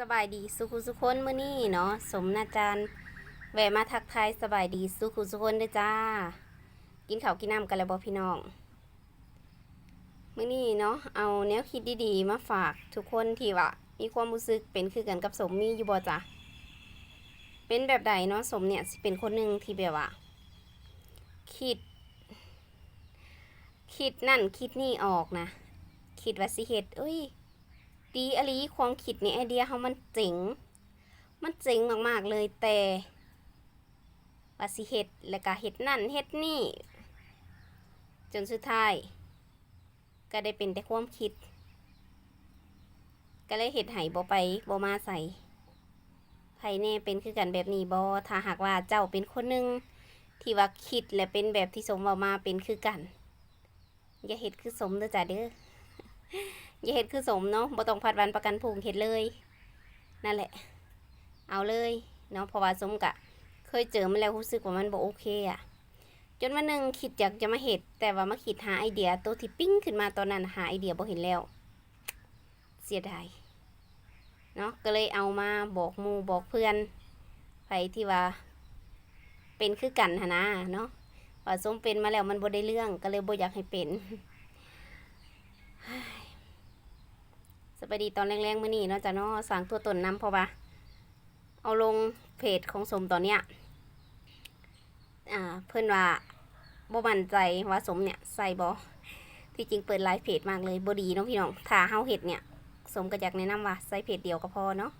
สบายดีสุขุสุคนมื้อนี้เนาะสมนาจารย์แวะมาทักทายสบายดีสุขุสุคนเด้อจ้า กินข้าวกินน้ำกันแล้วบ่พี่น้องมื้อนี้เนาะเอาแนวคิดดีๆ มาฝากทุกคนที่ว่ามีความรู้สึกเป็นคือกันกับสมมีอยู่บ่จ้ะเป็นแบบใดเนาะสมเนี่ยสิเป็นคนหนึ่งที่แบบว่าคิด คิดนั่นคิดนี่ออกนะคิดว่าสิเฮ็ดเอ้ย ดีอลีความคิดในไอเดียเขามันเจ๋ง มันเจ๋งมากๆเลยแต่ว่าสิเฮ็ดแล้วก็เฮ็ดนั่นเฮ็ดนี่ จนสุดท้าย ก็ได้เป็นแต่ความคิด ก็เลยเฮ็ดให้บ่ไปบ่มาใส่ไผแน่เป็นคือกันแบบนี้บ่ถ้าหากว่าเจ้าเป็นคนหนึ่งที่ว่าคิดและเป็นแบบที่สมเว้ามาเป็นคือกัน อย่าเฮ็ดคือสมเด้อจ้ะเด้อ อย่าเฮ็ดคือสมเนาะบ่ต้องผัดวันประกันพรุ่งเฮ็ดเลย นั่นแหละ เอาเลยเนาะเพราะว่าสมกะ เคยเจอมาแล้วรู้สึกว่ามันบ่โอเคอะจนวันหนึ่งคิดอยากจะมาเฮ็ด แต่ว่ามาคิดหาไอเดียตัวที่ปิ้งขึ้นมาตอนนั้นหาไอเดียบ่เห็นแล้ว เสียดายเนาะก็เลยเอามาบอกมูบอกเพื่อนไปที่ว่า เป็นคือกันหนนะเนาะว่าสมเป็นมาแล้วมันบ่ได้เรื่องก็เลยบ่อยากให้เป็น ไปดีตอนแรงๆมื่อนี้เนาะจ้ะเนาะสั่งตัวตนน้ำพอปะเอาลงเพจของสมตอนเนี้ยอ่าเพื่อนว่าบ่มั่นใจว่าสมเนี่ยใส่บอที่จริงเปิดไลฟ์เพจมากเลยบ่ดีเนาะพี่น้องถ้าเฮาเฮ็ดเนี่ย สมก็อยากแนะนำว่าใส่เพจเดียวก็พอเนาะ